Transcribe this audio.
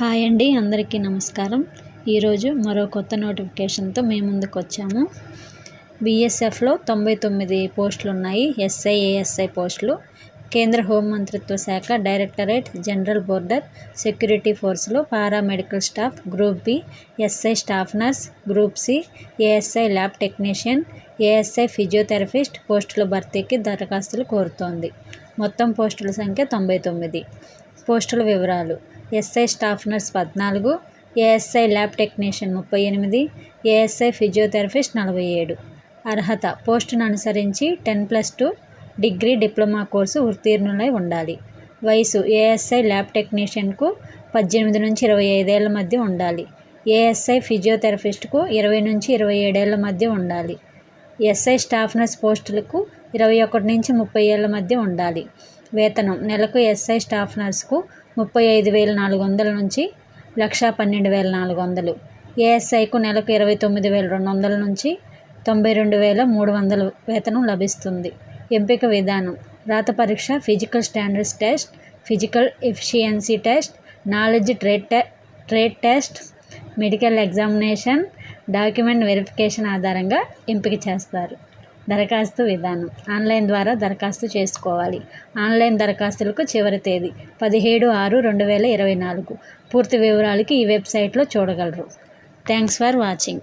Hi అండి అందరికీ నమస్కారం. ఈరోజు మరో కొత్త నోటిఫికేషన్తో మేము ముందుకు వచ్చాము బీఎస్ఎఫ్లో తొంభై తొమ్మిది పోస్టులు ఉన్నాయి ఎస్ఐ ఏఎస్ఐ పోస్టులు. కేంద్ర హోంమంత్రిత్వ శాఖ directorate general border security ఫోర్స్లో paramedical staff group B SI staff nurse group C ASI lab technician ASI physiotherapist పోస్టుల భర్తీకి దరఖాస్తులు కోరుతోంది. మొత్తం పోస్టుల సంఖ్య తొంభై తొమ్మిది. పోస్టుల వివరాలు. ఎస్ఐ స్టాఫ్ నర్స్ పద్నాలుగు ఏఎస్ఐ ల్యాబ్ టెక్నీషియన్ ముప్పై ఎనిమిది ఏఎస్ఐ ఫిజియోథెరపిస్ట్ నలభై ఏడు. అర్హత పోస్టును అనుసరించి ten plus two degree diploma course ఉత్తీర్ణులై ఉండాలి. వయసు ఏఎస్ఐ ల్యాబ్ టెక్నీషియన్కు పద్దెనిమిది నుంచి ఇరవై ఐదేళ్ళ మధ్య ఉండాలి. ఏఎస్ఐ ఫిజియోథెరపిస్ట్కు ఇరవై నుంచి ఇరవై ఏడేళ్ళ మధ్య ఉండాలి. ఎస్ఐ స్టాఫ్ నర్స్ పోస్టులకు ఇరవై ఒకటి నుంచి ముప్పై ఏళ్ళ మధ్య ఉండాలి. వేతనం నెలకు ఎస్ఐ స్టాఫ్ నర్స్కు ముప్పై ఐదు వేల నాలుగు వందల నుంచి లక్ష పన్నెండు వేల నాలుగు వందలు. ఏఎస్ఐకు నెలకు ఇరవై తొమ్మిది వేల రెండు వందల నుంచి తొంభై రెండు వేల మూడు వందల వేతనం లభిస్తుంది. ఎంపిక విధానం. రాత పరీక్ష physical standards test physical efficiency test knowledge trade టె trade test medical examination document verification ఆధారంగా ఎంపిక చేస్తారు. దరఖాస్తు విధానం. ఆన్లైన్ ద్వారా దరఖాస్తు చేసుకోవాలి. ఆన్లైన్ దరఖాస్తులకు చివరి తేదీ పదిహేడు ఆరు రెండు వేల ఇరవై నాలుగు. పూర్తి వివరాలకి ఈ వెబ్సైట్లో చూడగలరు. Thanks for watching.